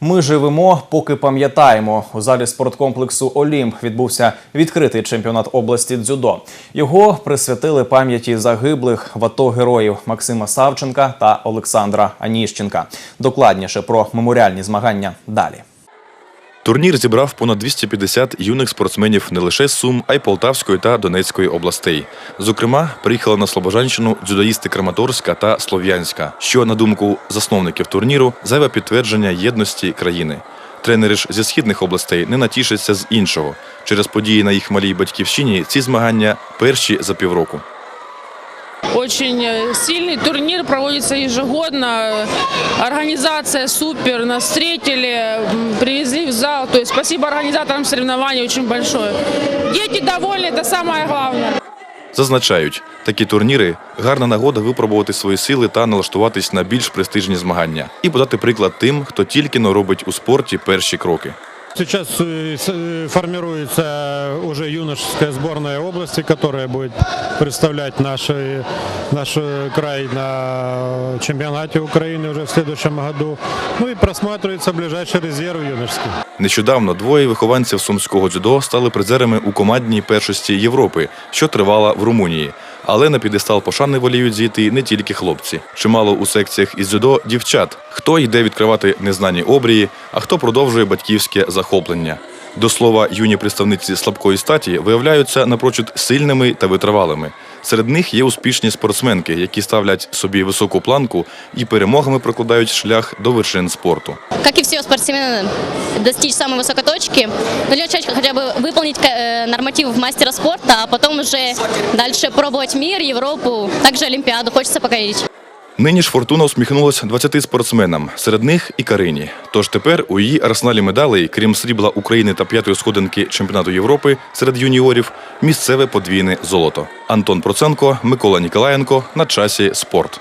Ми живемо, поки пам'ятаємо. У залі спорткомплексу Олімп відбувся відкритий чемпіонат області дзюдо. Його присвятили пам'яті загиблих в АТО героїв Максима Савченка та Олександра Аніщенка. Докладніше про меморіальні змагання далі. Турнір зібрав понад 250 юних спортсменів не лише Сум, а й Полтавської та Донецької областей. Зокрема, приїхали на Слобожанщину дзюдоїсти Краматорська та Слов'янська, що, на думку засновників турніру, зайве підтвердження єдності країни. Тренери ж зі східних областей не натішаться з іншого. Через події на їх малій батьківщині ці змагання перші за півроку Очень э, сильный турнир проводится ежегодно. Организация супер, нас встретили, м, привезли в зал. То есть спасибо организаторам соревнований очень большое. Дети довольны, это самое главное. Зазначають, такі турніри гарна нагода випробувати свої сили та налаштуватись на більш престижні змагання і подати приклад тим, хто тільки но робить у спорті перші кроки. Сейчас э, с- э, формируется уже юношеская сборная области, которая будет представлять наш, э, наш э, край на чемпионате Украины уже в следующем году. Ну и просматривается ближайший резерв юношеский. Нещодавно двоє вихованців сумського дзюдо стали призерами у командній першості Європи, що тривала в Румунії. Але на підестал пошани воліють зійти не тільки хлопці. Чимало у секціях із дзюдо дівчат. Хто йде відкривати незнані обрії, а хто продовжує батьківське захоплення. До слова, юні представниці слабкої статі виявляються напрочуд сильними та витривалими. Серед них є успішні спортсменки, які ставлять собі високу планку і перемогами прокладають шлях до вершин спорту. как и все спортсмены, достичь самой высокой точки. Но начать хотя бы выполнить э, норматив мастера спорта, а потом уже дальше пробовать мир, Европу, также Олимпиаду хочется покорить. Нині ж Фортуна усміхнулася 20 спортсменам, серед них і Карині. Тож тепер у її арсеналі медалей, крім срібла України та п'ятої сходинки чемпіонату Європи серед юніорів, місцеве подвійне золото. Антон Проценко, Микола Ніколаєнко на часі спорт.